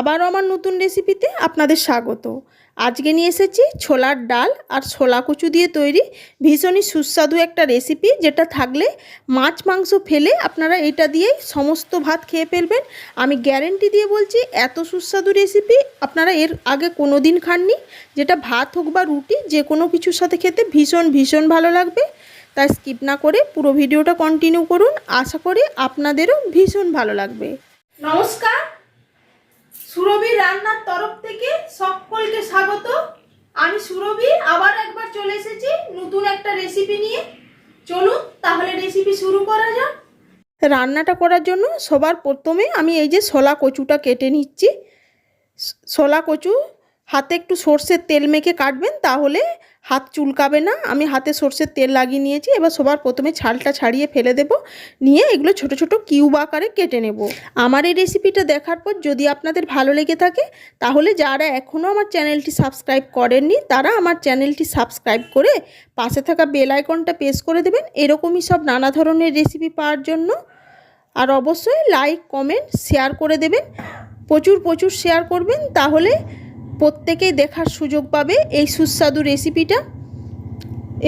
আবারও আমার নতুন রেসিপিতে আপনাদের স্বাগত। আজকে নিয়ে এসেছি ছোলার ডাল আর ছোলা কচু দিয়ে তৈরি ভীষণই সুস্বাদু একটা রেসিপি যেটা থাকলে মাছ, মাংস ফেলে আপনারা এটা দিয়েই সমস্ত ভাত খেয়ে ফেলবেন। আমি গ্যারেন্টি দিয়ে বলছি, এত সুস্বাদু রেসিপি আপনারা এর আগে কোনো দিন খাননি। যেটা ভাত হোক বা রুটি যে কোনো কিছুর সাথে খেতে ভীষণ ভীষণ ভালো লাগবে। তাই স্কিপ না করে পুরো ভিডিওটা কন্টিনিউ করুন। আশা করি আপনাদেরও ভীষণ ভালো লাগবে। নমস্কার রান্নার তরফ থেকে সকলকে স্বাগত। আমি সুরভি, আবার একবার চলে এসেছি নতুন একটা রেসিপি নিয়ে। চলুন, তাহলে রেসিপি শুরু করা যাক। রান্নাটা করার জন্য সবার প্রথমে আমি এই যে ছোলা কচুটা কেটে নিচ্ছি। ছোলা কচু হাতে একটু সর্ষের তেল মেখে কাটবেন, তাহলে হাত চুলকাবে না। আমি হাতে সর্ষের তেল লাগিয়ে নিয়েছি, এবার সবার প্রথমে ছালটা ছাড়িয়ে ফেলে দেব, নিয়ে এগুলো ছোট ছোট কিউব আকারে কেটে নেব। আমার এই রেসিপিটা দেখার পর যদি আপনাদের ভালো লেগে থাকে, তাহলে যারা এখনও আমার চ্যানেলটি সাবস্ক্রাইব করেননি, তারা আমার চ্যানেলটি সাবস্ক্রাইব করে পাশে থাকা বেল আইকনটা প্রেস করে দেবেন। এরকমই সব নানা ধরনের রেসিপি পাওয়ার জন্য। আর অবশ্যই লাইক, কমেন্ট, শেয়ার করে দেবেন। প্রচুর প্রচুর শেয়ার করবেন, তাহলে প্রত্যেকেই দেখার সুযোগ পাবে এই সুস্বাদু রেসিপিটা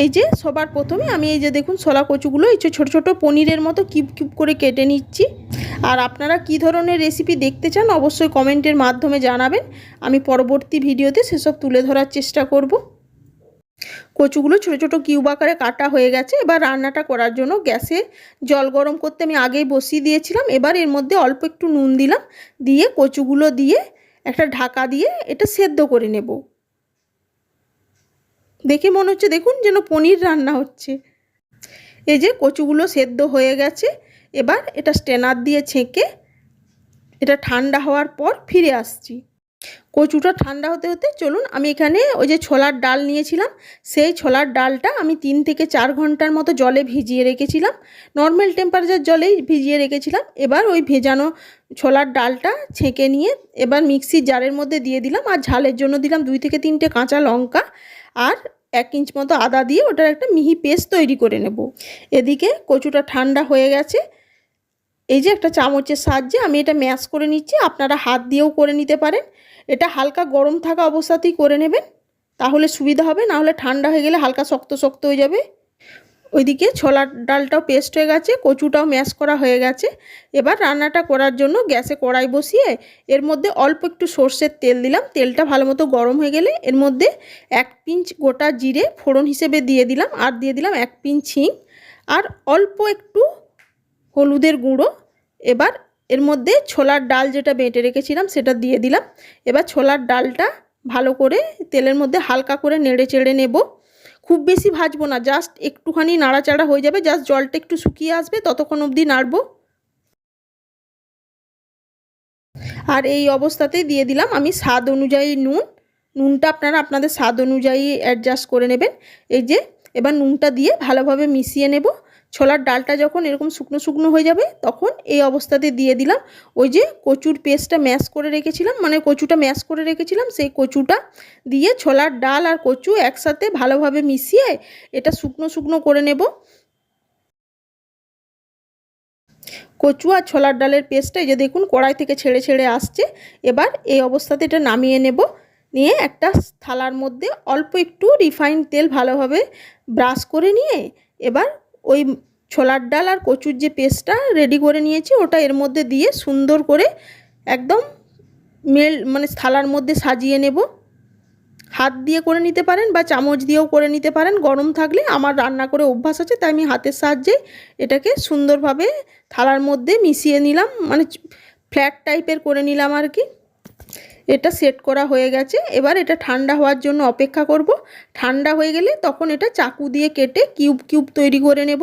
এই যে সবার প্রথমে আমি এই যে দেখুন ছোলা কচুগুলো, এই যে ছোটো ছোটো পনিরের মতো কিউব কিউব করে কেটে নিচ্ছি। আর আপনারা কি ধরনের রেসিপি দেখতে চান অবশ্যই কমেন্টের মাধ্যমে জানাবেন। আমি পরবর্তী ভিডিওতে সেসব তুলে ধরার চেষ্টা করব। কচুগুলো ছোটো ছোটো কিউব আকারে কাটা হয়ে গেছে। এবার রান্নাটা করার জন্য গ্যাসে জল গরম করতে আমি আগেই বসিয়ে দিয়েছিলাম। এবার এর মধ্যে অল্প একটু নুন দিলাম। দিয়ে কচুগুলো দিয়ে একটা ঢাকা দিয়ে এটা সেদ্ধ করে নেব। দেখে মনে হচ্ছে, দেখুন যেন পনির রান্না হচ্ছে। এই যে কচুগুলো সেদ্ধ হয়ে গেছে, এবার এটা স্টেনার দিয়ে ছেঁকে এটা ঠান্ডা হওয়ার পর ফিরে আসছি। কচুটা ঠান্ডা হতে হতে চলুন আমি এখানে ওই যে ছোলার ডাল নিয়েছিলাম, সেই ছোলার ডালটা আমি তিন থেকে চার ঘণ্টার মতো জলে ভিজিয়ে রেখেছিলাম। নর্মাল টেম্পারেচার জলেই ভিজিয়ে রেখেছিলাম। এবার ওই ভেজানো ছোলার ডালটা ছেঁকে নিয়ে এবার মিক্সির জারের মধ্যে দিয়ে দিলাম আর ঝালের জন্য দিলাম দুই থেকে তিনটে কাঁচা লঙ্কা আর এক ইঞ্চ মতো আদা দিয়ে ওটার একটা মিহি পেস্ট তৈরি করে নেব। এদিকে কচুটা ঠান্ডা হয়ে গেছে। এই যে একটা চামচের সাহায্যে আমি এটা ম্যাশ করে নিচ্ছি, আপনারা হাত দিয়েও করে নিতে পারেন। এটা হালকা গরম থাকা অবস্থাতেই করে নেবেন, তাহলে সুবিধা হবে, না হলে ঠান্ডা হয়ে গেলে হালকা শক্ত শক্ত হয়ে যাবে। ওইদিকে ছোলার ডালটাও পেস্ট হয়ে গেছে, কচুটাও ম্যাশ করা হয়ে গেছে। এবার রান্নাটা করার জন্য গ্যাসে কড়াই বসিয়ে এর মধ্যে অল্প একটু সর্ষের তেল দিলাম। তেলটা ভালো মতো গরম হয়ে গেলে এর মধ্যে এক পিঞ্চ গোটা জিরে ফোড়ন হিসেবে দিয়ে দিলাম, আর দিয়ে দিলাম এক পিঞ্চ হিং। আর অল্প একটু হলুদের গুঁড়ো, এবার এর মধ্যে ছোলার ডাল যেটা বেটে রেখেছিলাম সেটা দিয়ে দিলাম। এবার ছোলার ডালটা ভালো করে তেলের মধ্যে হালকা করে নেড়ে চেড়ে নেব। খুব বেশি ভাজবো না, জাস্ট একটুখানি নাড়াচাড়া হয়ে যাবে, জাস্ট জলটা একটু শুকিয়ে আসবে, ততক্ষণ অবধি নাড়বো। আর এই অবস্থাতেই দিয়ে দিলাম আমি স্বাদ অনুযায়ী নুন। নুনটা আপনারা আপনাদের স্বাদ অনুযায়ী অ্যাডজাস্ট করে নেবেন। এই যে, এবার নুনটা দিয়ে ভালোভাবে মিশিয়ে নেব। ছোলার ডালটা যখন এরকম শুকনো শুকনো হয়ে যাবে, তখন এই অবস্থাতে দিয়ে দিলাম ওই যে কচুর পেস্টটা ম্যাশ করে রেখেছিলাম মানে কচুটা ম্যাশ করে রেখেছিলাম, সেই কচুটা দিয়ে ছোলার ডাল আর কচু একসাথে ভালোভাবে মিশিয়ে এটা শুকনো শুকনো করে নেব। কচু আর ছোলার ডালের পেস্টটা এই যে দেখুন কড়াই থেকে ছেড়ে ছেড়ে আসছে, এবার এই অবস্থাতে এটা নামিয়ে নেব। নিয়ে একটা থালার মধ্যে অল্প একটু রিফাইন তেল ভালোভাবে ব্রাশ করে নিয়ে এবার ওই ছোলার ডাল আর কচুর যে পেস্টটা রেডি করে নিয়েছি, ওটা এর মধ্যে দিয়ে সুন্দর করে একদম মেল মানে থালার মধ্যে সাজিয়ে নেব। হাত দিয়ে করে নিতে পারেন বা চামচ দিয়েও করে নিতে পারেন, গরম থাকলে। আমার রান্না করে অভ্যাস আছে, তাই আমি হাতের সাহায্যে এটাকে সুন্দরভাবে থালার মধ্যে মিশিয়ে নিলাম মানে ফ্ল্যাট টাইপের করে নিলাম আর কি। এটা সেট করা হয়ে গেছে। এবার এটা ঠান্ডা হওয়ার জন্য অপেক্ষা করব। ঠান্ডা হয়ে গেলে তখন এটা চাকু দিয়ে কেটে কিউব কিউব তৈরি করে নেব।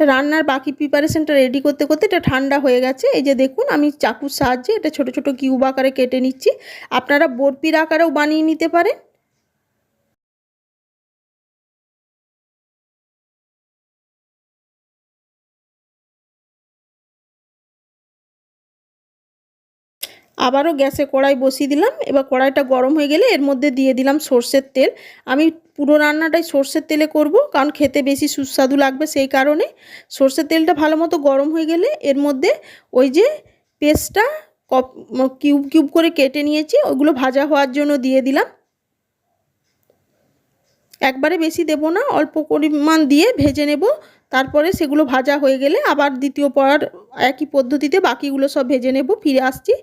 রান্নার বাকি প্রিপারেশনটা রেডি করতে করতে এটা ঠান্ডা হয়ে গেছে। এই যে দেখুন, আমি চাকুর সাহায্যে এটা ছোট ছোট কিউব আকারে কেটে নিচ্ছি। আপনারা বরপির আকারেও বানিয়ে নিতে পারেন। আবারও গ্যাসে কড়াই বসিয়ে দিলাম। এবার কড়াইটা গরম হয়ে গেলে এর মধ্যে দিয়ে দিলাম সর্ষের তেল। আমি পুরো রান্নাটাই সর্ষের তেলে করব, কারণ খেতে বেশি সুস্বাদু লাগবে সেই কারণে। সর্ষের তেলটা ভালো মতো গরম হয়ে গেলে এর মধ্যে ওই যে পেস্টটা কিউব কিউব করে কেটে নিয়েছি। ওগুলো ভাজা হওয়ার জন্য দিয়ে দিলাম। একবারে বেশি দেব না, অল্প পরিমাণ দিয়ে ভেজে নেব। তারপরে সেগুলো ভাজা হয়ে গেলে আবার দ্বিতীয় পর একই পদ্ধতিতে বাকিগুলো সব ভেজে নেব, ফিরে আসছি।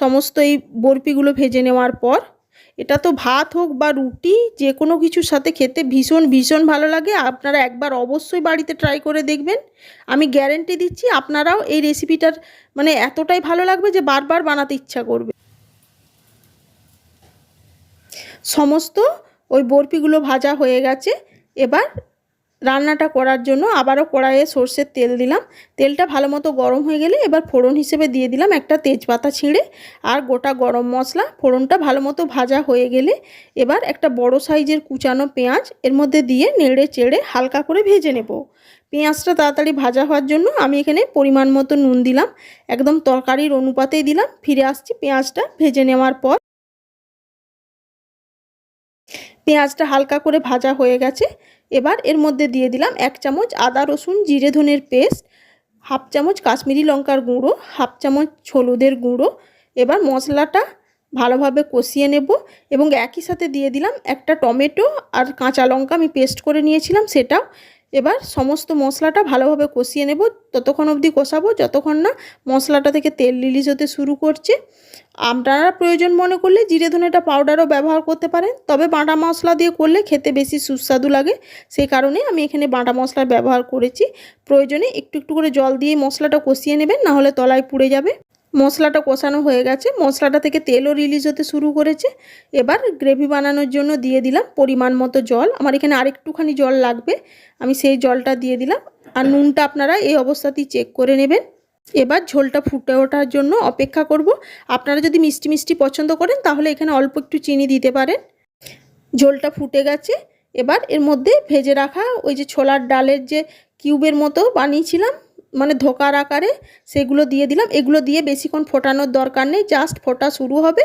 সমস্ত এই বরফিগুলো ভেজে নেওয়ার পর, এটা তো ভাত হোক বা রুটি, যে কোনো কিছুর সাথে খেতে ভীষণ ভীষণ ভালো লাগে। আপনারা একবার অবশ্যই বাড়িতে ট্রাই করে দেখবেন। আমি গ্যারেন্টি দিচ্ছি আপনারাও এই রেসিপিটার মানে এতটাই ভালো লাগবে যে বারবার বানাতে ইচ্ছা করবে। সমস্ত ওই বরফিগুলো ভাজা হয়ে গেছে। এবার রান্নাটা করার জন্য আবারও কড়াইয়ে সর্ষের তেল দিলাম। তেলটা ভালো মতো গরম হয়ে গেলে এবার ফোড়ন হিসেবে দিয়ে দিলাম একটা তেজপাতা ছিঁড়ে আর গোটা গরম মশলা। ফোড়নটা ভালো মতো ভাজা হয়ে গেলে এবার একটা বড় সাইজের কুচানো পেঁয়াজ এর মধ্যে দিয়ে নেড়ে চেড়ে হালকা করে ভেজে নেব। পেঁয়াজটা তাড়াতাড়ি ভাজা হওয়ার জন্য আমি এখানে পরিমাণ মতো নুন দিলাম। একদম তরকারির অনুপাতেই দিলাম। ফিরে আসছি পেঁয়াজটা ভেজে নেওয়ার পর। পেঁয়াজটা হালকা করে ভাজা হয়ে গেছে। এবার এর মধ্যে দিয়ে দিলাম এক চামচ আদা, রসুন, জিরে, ধনের পেস্ট, হাফ চামচ কাশ্মীরি লঙ্কার গুঁড়ো, হাফ চামচ হলুদের গুঁড়ো। এবার মশলাটা ভালোভাবে কষিয়ে নেব এবং একই সাথে দিয়ে দিলাম একটা টমেটো আর কাঁচা লঙ্কা আমি পেস্ট করে নিয়েছিলাম সেটাও। এবার সমস্ত মশলাটা ভালোভাবে কষিয়ে নেব। ততক্ষণ অবধি কষাবো, যতক্ষণ না মশলাটা থেকে তেল রিলিজ হতে শুরু করছে। আপনারা প্রয়োজন মনে করলে জিরে ধনেটা পাউডারও ব্যবহার করতে পারেন, তবে বাটা মশলা দিয়ে করলে খেতে বেশি সুস্বাদু লাগে। সেই কারণে আমি এখানে বাটা মশলার ব্যবহার করেছি। প্রয়োজনে একটু একটু করে জল দিয়ে মশলাটা কষিয়ে নেবেন, নাহলে তলায় পুড়ে যাবে। মশলাটা কষানো হয়ে গেছে। মশলাটা থেকে তেলও রিলিজ হতে শুরু করেছে। এবার গ্রেভি বানানোর জন্য দিয়ে দিলাম পরিমাণ মতো জল। আমার এখানে আরেকটুখানি জল লাগবে। আমি সেই জলটা দিয়ে দিলাম। আর নুনটা আপনারা এই অবস্থাতেই চেক করে নেবেন। এবার ঝোলটা ফুটে ওঠার জন্য অপেক্ষা করব। আপনারা যদি মিষ্টি মিষ্টি পছন্দ করেন, তাহলে এখানে অল্প একটু চিনি দিতে পারেন। ঝোলটা ফুটে গেছে। এবার এর মধ্যে ভেজে রাখা ওই যে ছোলার ডালের যে কিউবের মতো বানিয়েছিলাম মানে ধোকার আকারে সেগুলো দিয়ে দিলাম। এগুলো দিয়ে বেশিক্ষণ ফোটানোর দরকার নেই জাস্ট ফোটা শুরু হবে।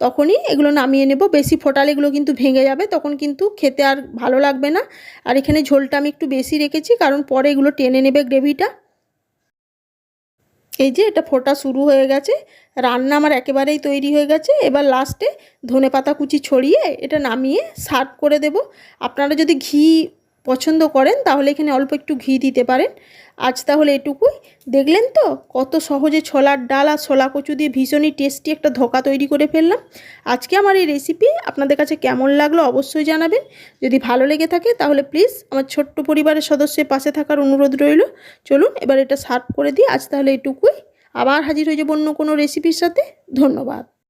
তখনই এগুলো নামিয়ে নেব। বেশি ফোটালে এগুলো কিন্তু ভেঙে যাবে, তখন কিন্তু খেতে আর ভালো লাগবে না। আর এখানে ঝোলটা আমি একটু বেশি রেখেছি, কারণ পরে এগুলো টেনে নেবে গ্রেভিটা। এই যে এটা ফোটা শুরু হয়ে গেছে। রান্না আমার একেবারেই তৈরি হয়ে গেছে। এবার লাস্টে ধনে পাতা কুচি ছড়িয়ে এটা নামিয়ে সার্ভ করে দেব। আপনারা যদি ঘি পছন্দ করেন, তাহলে এখানে অল্প একটু ঘি দিতে পারেন। আজ তাহলে এটুকুই। দেখলেন তো? কত সহজে ছোলার ডাল আর ছোলা কচু দিয়ে ভীষণই টেস্টি একটা ধোকা তৈরি করে ফেললাম। আজকে আমার এই রেসিপি আপনাদের কাছে কেমন লাগল অবশ্যই জানাবেন। যদি ভালো লেগে থাকে তাহলে প্লিজ আমার ছোট্ট পরিবারের সদস্যের পাশে থাকার অনুরোধ রইল। চলুন এবার এটা সার্ভ করে দিই। আজ তাহলে এটুকুই। আবার হাজির হয়ে যাব অন্য কোনো রেসিপির সাথে। ধন্যবাদ।